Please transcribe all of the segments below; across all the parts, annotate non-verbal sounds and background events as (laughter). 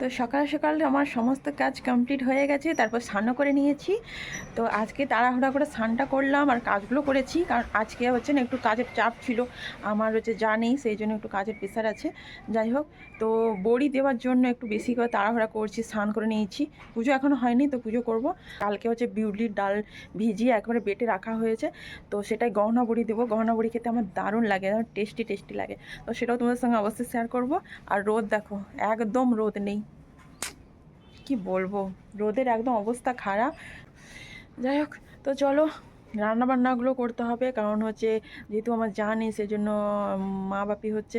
তো সকাল সকাল আমার সমস্ত কাজ কমপ্লিট হয়ে গেছে, তারপর স্নানও করে নিয়েছি। তো আজকে তাড়াহুড়া করে স্নানটা করলাম আর কাজগুলো করেছি, কারণ আজকে হচ্ছে না একটু কাজের চাপ ছিল, আমার হচ্ছে যা নেই সেই জন্য একটু কাজের প্রেশার আছে। যাই হোক, তো বড়ি দেওয়ার জন্য একটু বেশি করে তাড়াহুড়া করছি, স্নান করে নিয়েছি। পুজো এখনও হয়নি, তো পুজো করব। কালকে হচ্ছে বিউলির ডাল ভিজিয়ে একবারে বেটে রাখা হয়েছে, তো সেটাই গহনা বড়ি দেবো। গহনা বড়ি খেতে আমার দারুণ লাগে টেস্টি টেস্টি লাগে। তো সেটাও তোমাদের সঙ্গে অবশ্যই শেয়ার করব। আর রোদ দেখো, একদম রোদ নেই। কি বলব? রোদের একদম অবস্থা খারাপ। যাই হোক তো চলো রান্নাবান্নাগুলো করতে হবে। কারণ হচ্ছে যেহেতু আমার যা নেই সেই জন্য মা বাপি হচ্ছে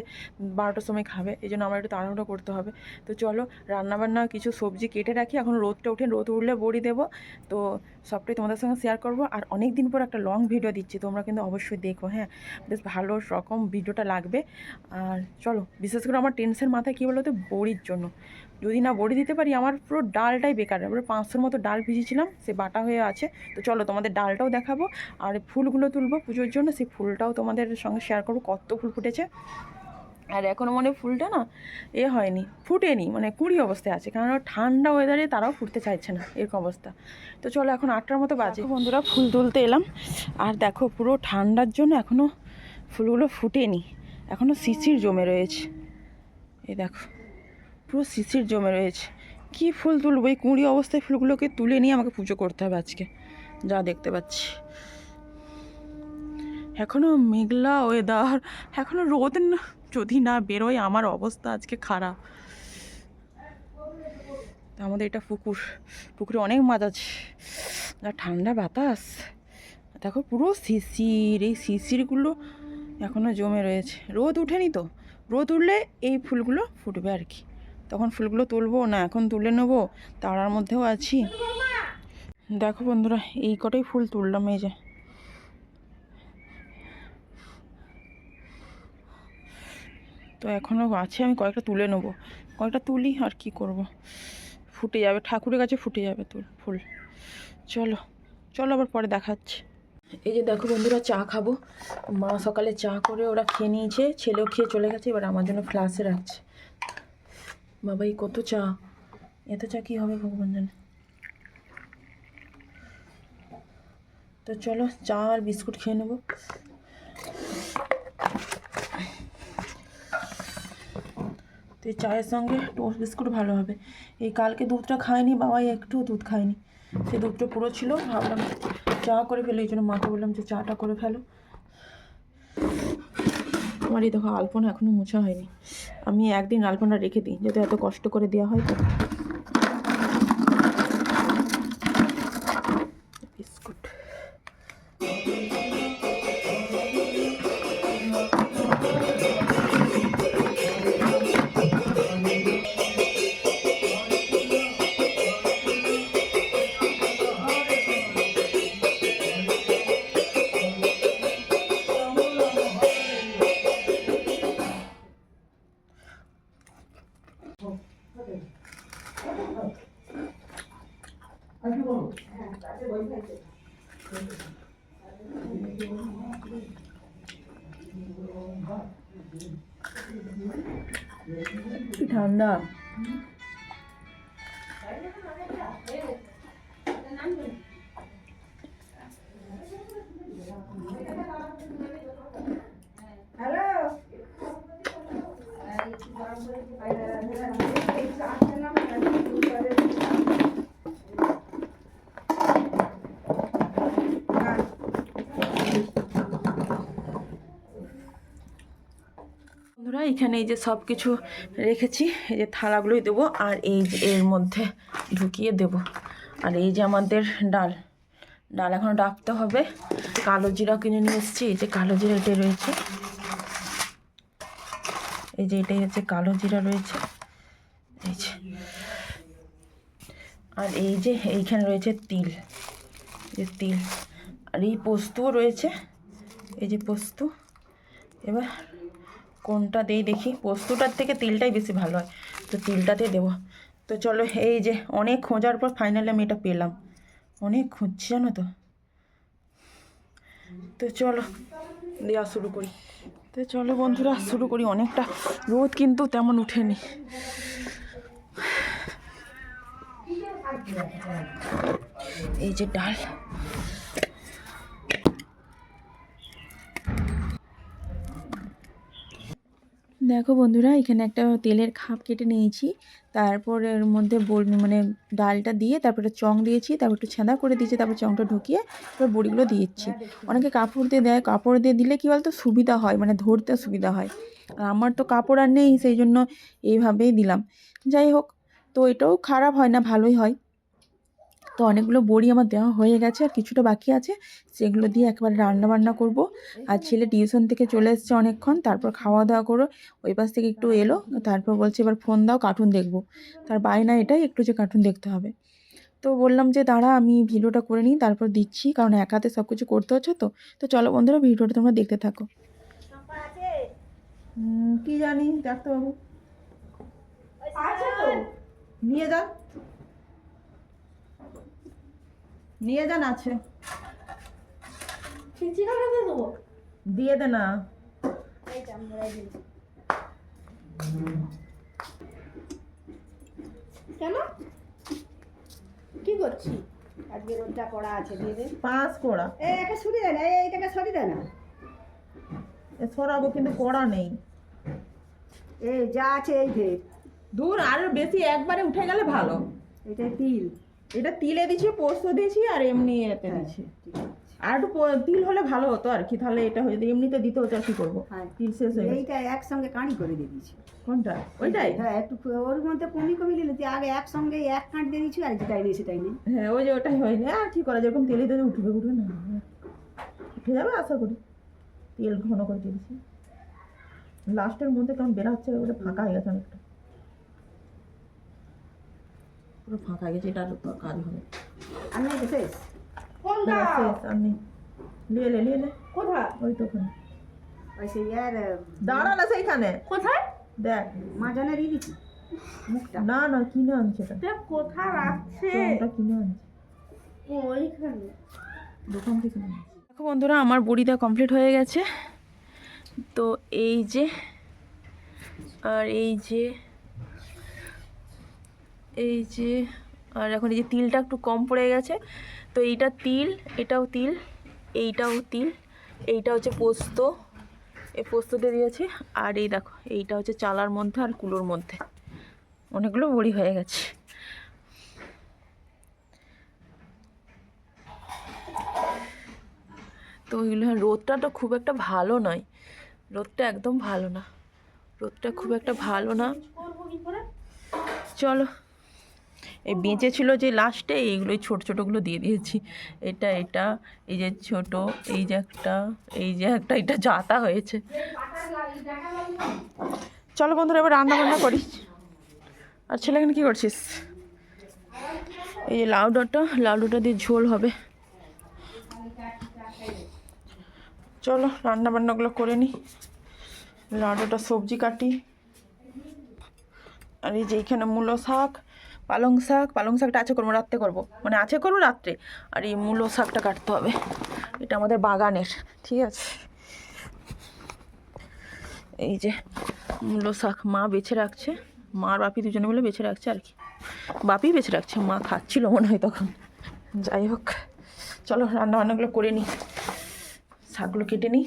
বারোটার সময় খাবে। এই জন্য আমার একটু তাড়াহুড়ো করতে হবে। তো চলো, রান্নাবান্না কিছু সবজি কেটে রাখি। এখন রোদটা উঠে, রোদ উঠলে বড়ি দেবো। তো সবটাই তোমাদের সঙ্গে শেয়ার করব। আর অনেক দিন পর একটা লং ভিডিও দিচ্ছি। তোমরা কিন্তু অবশ্যই দেখো হ্যাঁ? বেশ ভালো রকম ভিডিওটা লাগবে। আর চলো, বিশেষ করে আমার টেনশন মাথায় কী বলো তো বড়ির জন্য। যদি না বড়ি দিতে পারি, আমার পুরো ডালটাই বেকার। পাঁচশোর মতো ডাল ভিজিয়েছিলাম, সে বাটা হয়ে আছে। তো চলো, তোমাদের ডালটাও দেখাবো। আর ফুলগুলো তুলবো পুজোর জন্য, সেই ফুলটাও তোমাদের সঙ্গে শেয়ার করব, কত ফুল ফুটেছে। আর এখনও মনে ফুলটা না এ হয়নি, ফুটেনি মানে কুড়ি অবস্থায় আছে কারণ ঠান্ডা ওয়েদারে তারাও ফুটতে চাইছে না, এরকম অবস্থা। তো চলো এখন আটটার মতো বাজে। বন্ধুরা, ফুল তুলতে এলাম। আর দেখো পুরো ঠান্ডার জন্য এখনও ফুলগুলো ফুটেনি এখনও শিশির জমে রয়েছে। এই দেখো, পুরো শিশির জমে রয়েছে। কি ফুল তুলবো, এই কুঁড়ি অবস্থায় ফুলগুলোকে তুলে নিয়ে আমাকে পুজো করতে হবে আজকে। যা দেখতে পাচ্ছি। এখনও মেঘলা ওয়েদার এখনও রোদ যদি না বেরোয় আমার অবস্থা আজকে খারাপ। আমাদের এটা পুকুর, পুকুরে অনেক মাছ আছে। যা ঠান্ডা বাতাস। দেখো পুরো শিশির, এই শিশিরগুলো এখনও জমে রয়েছে। রোদ উঠেনি তো? রোদ উঠলে এই ফুলগুলো ফুটবে আর কি। তখন ফুলগুলো তুলবো না, এখন তুলে নেব, তারার মধ্যেও আছি। দেখো বন্ধুরা, এই কটাই ফুল তুললাম, এই যে। তো এখনও আছে, আমি কয়েকটা তুলে নেব। কয়েকটা তুলি আর কি করব। ফুটে যাবে, ঠাকুরের কাছে ফুটে যাবে তুল ফুল। চলো চলো আবার পরে দেখাচ্ছি। এই যে দেখো বন্ধুরা, চা খাব। মা সকালে চা করে ওরা খেয়ে নিয়েছে, ছেলেও খেয়ে চলে গেছে, এবার আমার জন্য ফ্লাসে রাখছে। বাবা এই কত চা। এত চা কী হবে, ভগবান জানে। তো চলো, চা আর বিস্কুট খেয়ে নেব। তো চায়ের সঙ্গে টোস্ট বিস্কুট ভালো হবে। এই কালকে দুধটা খায়নি বাবাই একটু দুধ খায়নি। সে দুধটা পুরো ছিল, ভাবলাম চা করে ফেলো এই জন্য মাকে বললাম যে চাটা করে ফেলো। আমার এই দেখো আলপনা এখনও মোছা হয়নি। আমি একদিন আলপনা রেখে দিই যাতে এত কষ্ট করে দেওয়া হয় তো। ঠান্ডা? এখানে এই যে সব কিছু রেখেছি, এই যে থালাগুলোই দেবো আর এই যে এর মধ্যে ঢুকিয়ে দেব। আর এই যে আমাদের ডাল ডাল এখন ডাকতে হবে। কালো জিরা কিনে নিয়ে এসেছি, এই যে কালো জিরা এটা রয়েছে। এই যে এটাই হচ্ছে কালো জিরা রয়েছে। এই যে। আর এই যে এইখানে রয়েছে তিল যে তিল। আর এই পোস্তও রয়েছে, এই যে পোস্ত। এবার কোনটা দেই দেখি? পোস্তটার থেকে তিলটাই বেশি ভালো হয়। তো তিলটাতে দেবো। তো চলো এই যে অনেক খোঁজার পর ফাইনালি আমি এটা পেলাম। অনেক খুঁজছি, জানো তো? তো চলো, দেওয়া শুরু করি। তো চলো বন্ধুরা, শুরু করি। অনেকটা রোদ কিন্তু তেমন উঠেনি। এই যে ডাল। দেখো বন্ধুরা, এখানে একটা তেলের খাপ কেটে নিয়েছি। তারপর এর মধ্যে বড়ি মানে ডালটা দিয়ে তারপরে চং দিয়েছি, তারপর একটু ছেঁদা করে দিয়েছি, তারপর চংটা ঢুকিয়ে তারপর বড়িগুলো দিয়েছি। অনেকে কাপড় দিয়ে দেয়, কাপড় দিয়ে দিলে কী বলতো, সুবিধা হয় মানে ধরতে সুবিধা হয়। আর আমার তো কাপড় আর নেই, সেই জন্য এইভাবেই দিলাম। যাই হোক, তো এটাও খারাপ হয় না, ভালোই হয়। তো অনেকগুলো বড়ি আমার দেওয়া হয়ে গেছে আর কিছুটা বাকি আছে, সেগুলো দিয়ে একবার রান্না বান্না করব। আর ছেলে টিউশন থেকে চলে এসছে অনেকক্ষণ, তারপর খাওয়া দাওয়া করো, ওই পাশ থেকে একটু এলো, তারপর বলছে এবার ফোন দাও কার্টুন দেখব। তার বায়না এটাই, একটু যে কার্টুন দেখতে হবে। তো বললাম যে দাঁড়া, আমি ভিডিওটা করে নিই, তারপর দিচ্ছি, কারণ এক হাতে সব কিছু করতে হচ্ছে তো। তো চলো বন্ধুরা, ভিডিওটা তোমরা দেখতে থাকো। কি জানি, ডাক্তারবাবু। নিয়ে যান নিয়ে যান আছে। দিয়ে দে না। কেন? কি করছি? আজকে রোদটা করা আছে দিয়ে দে। পাঁচ কোড়া। এ একে সরি দেয় না এই এইটাকে সরি দেয় না। এ সরাবো কিন্তু কড়া নেই। এ যা আছে এই যে দূর আরও বেশি একবারে উঠে গেলে ভালো। এটা তিল। এটা তিলে দিচ্ছি পোস্ত দিয়েছি আর এমনি এতে হ্যাঁ, আছে। আর একটু তিল হলে ভালো হতো আর কি তাহলে এটা হয়ে যেত এমনিতে দিতে হতো আর কি করব। হ্যাঁ। তিল শেষ হয়ে এইটা একসঙ্গে কাঁড়ি করে দিয়ে দিয়েছি। কোনটা? ওইটাই? হ্যাঁ একটু ওর মধ্যে কমি কমি দিলে তুই আগে একসঙ্গে এক কাঁট দিয়ে দিচ্ছি আর যেটাই নেই সেটাই নেই হ্যাঁ ওই যে ওটাই হয়নি। আর কি করা যেরকম তেলে দিলে উঠবে উঠবে না। উঠে যাবে আশা করি। তেল ঘন করে দিয়েছি। লাস্টের মধ্যে কেমন বেরা হচ্ছে ওটা ফাঁকা হয়ে গেছে অনেকটা। পুরো ফাঁকা গেছে এটা কাজ হবে আর নেই তো শেষ হ্যাঁ, শেষ, আর নেই। লিয়ে লে লিয়ে লে কোথা ওই তো ওখানে। ওই সেই আর দাঁড়া না সেইখানে। কোথায়? দেখ। মাজানের ই দিচ্ছি মুখটা। না না কিনে আনছে এটা। কোথা রাখছে? ওটা কিনে আনছে। ওইখানে। দোকান থেকে কিনে দেখো বন্ধুরা আমার বড়িটা কমপ্লিট হয়ে গেছে। তো এই যে আর এই যে এই যে, আর এখন এই যে তিলটা একটু কম পড়ে গেছে, তো এইটা তিল, এটাও তিল, এইটাও তিল, এইটা হচ্ছে পোস্ত, এই পোস্ততে দিয়েছি, আর এই দেখো, এইটা হচ্ছে চালার মধ্যে আর কুলোর মধ্যে, অনেকগুলো বড়ি হয়ে গেছে। তো ওইগুলো রোদটা তো খুব একটা ভালো নয়, রোদটা একদম ভালো না, রোদটা খুব একটা ভালো না। চলো। এই বেঁচে ছিল যে লাস্টে এইগুলো এই ছোটো ছোটোগুলো দিয়ে দিয়েছি। এটা এটা, এই যে ছোট, এই যে একটা, এই যে একটা, এটা জাতা হয়েছে। চলো বন্ধুরা, এবার রান্না বান্না করি। আর ছেলে এখানে কী করছিস? এই যে লাউডাটা লাউডাটা দিয়ে ঝোল হবে। চলো, রান্না বান্নাগুলো করে নিই লাউডাটা সবজি কাটি। আর এই যে এইখানে মূলো শাক পালং শাক, পালং শাকটা আছে করব, রাত্রে করব। মানে আছে করব রাত্রে। আর এই মূলো শাকটা কাটতে হবে। এটা আমাদের বাগানের, ঠিক আছে? এই যে মূলো শাক মা বেছে রাখছে। মা আর বাপি দুজনে মিলে বেছে রাখছে আর কি। বাপি বেছে রাখছে, মা খাচ্ছিল মনে হয় তখন। যাই হোক, চলো রান্না বান্নাগুলো করে নিই। শাকগুলো কেটে নিই।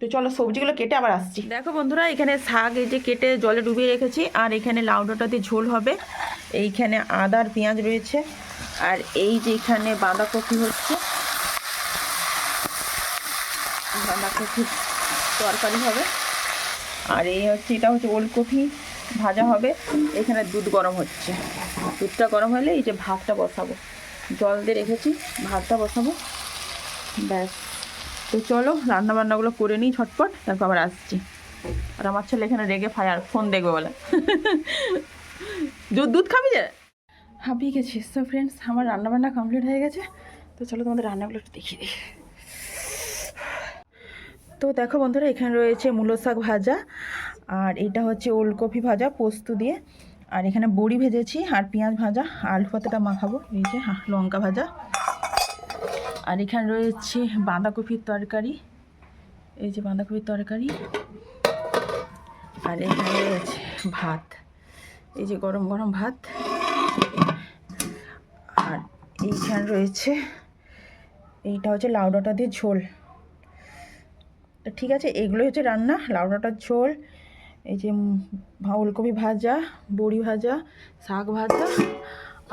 তো চলো সবজিগুলো কেটে আবার আসছি। দেখো বন্ধুরা, এখানে শাক এই যে কেটে জলে ডুবিয়ে রেখেছি, আর এখানে লাউ ডাঁটা দিয়ে ঝোল হবে। এইখানে আদার পেঁয়াজ রয়েছে। আর এই যে এখানে বাঁধাকপি হচ্ছে। বাঁধাকপি তরকারি হবে। আর এই হচ্ছে, এটা হচ্ছে ওলকপি ভাজা হবে। এখানে দুধ গরম হচ্ছে। দুধটা গরম হলে এই যে ভাতটা বসাবো। জল দিয়ে রেখেছি, ভাতটা বসাবো। ব্যাস। তো চলো রান্না বান্নাগুলো করে নিই ঝটপট, তারপর আবার আসছি। আর আমার ছেলে এখানে রেগে ফায়ার, ফোন দেখবে বলে। (laughs) দুধ দুধ খাবি যে? হাঁপিয়ে গেছি। তো ফ্রেন্ডস আমার রান্না বান্না কমপ্লিট হয়ে গেছে। তো চলো তোমাদের রান্নাগুলো একটু দেখিয়ে দিই। তো দেখো বন্ধুরা এখানে রয়েছে মূলো শাক ভাজা আর এটা হচ্ছে ওলকপি ভাজা পোস্ত দিয়ে। আর এখানে বড়ি ভেজেছি আর পেঁয়াজ ভাজা আলু পাতাটা মাখাবো এই যে হা, লঙ্কা ভাজা। আর এখানে রয়েছে বাঁধাকপির তরকারি এই যে বাঁধাকপির তরকারি। আর এখানে রয়েছে ভাত। এই যে গরম গরম ভাত। আর এইখানে রয়েছে, এইটা হচ্ছে লাউ ডাঁটা দিয়ে ঝোল। ঠিক আছে, এগুলোই হচ্ছে রান্না, লাউ ডাঁটার ঝোল, এই যে ওলকপি ভাজা, বড়ি ভাজা, শাক ভাজা,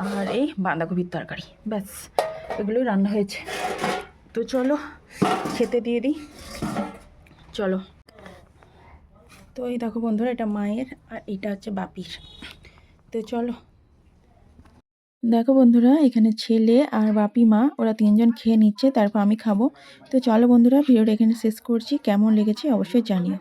আর এই বাঁধাকপির তরকারি। ব্যাস, এগুলোই রান্না হয়েছে। তো চলো, খেতে দিয়ে দিই। চলো। তো এই দেখো বন্ধুরা, এটা মায়ের আর এটা হচ্ছে বাপির। তো চলো। দেখো বন্ধুরা, এখানে ছেলে আর বাপি মা, ওরা তিনজন খেয়ে নিচ্ছে, তারপর আমি খাব। তো চলো বন্ধুরা, ভিডিওটা এখানে শেষ করছি। কেমন লেগেছে অবশ্যই জানিও।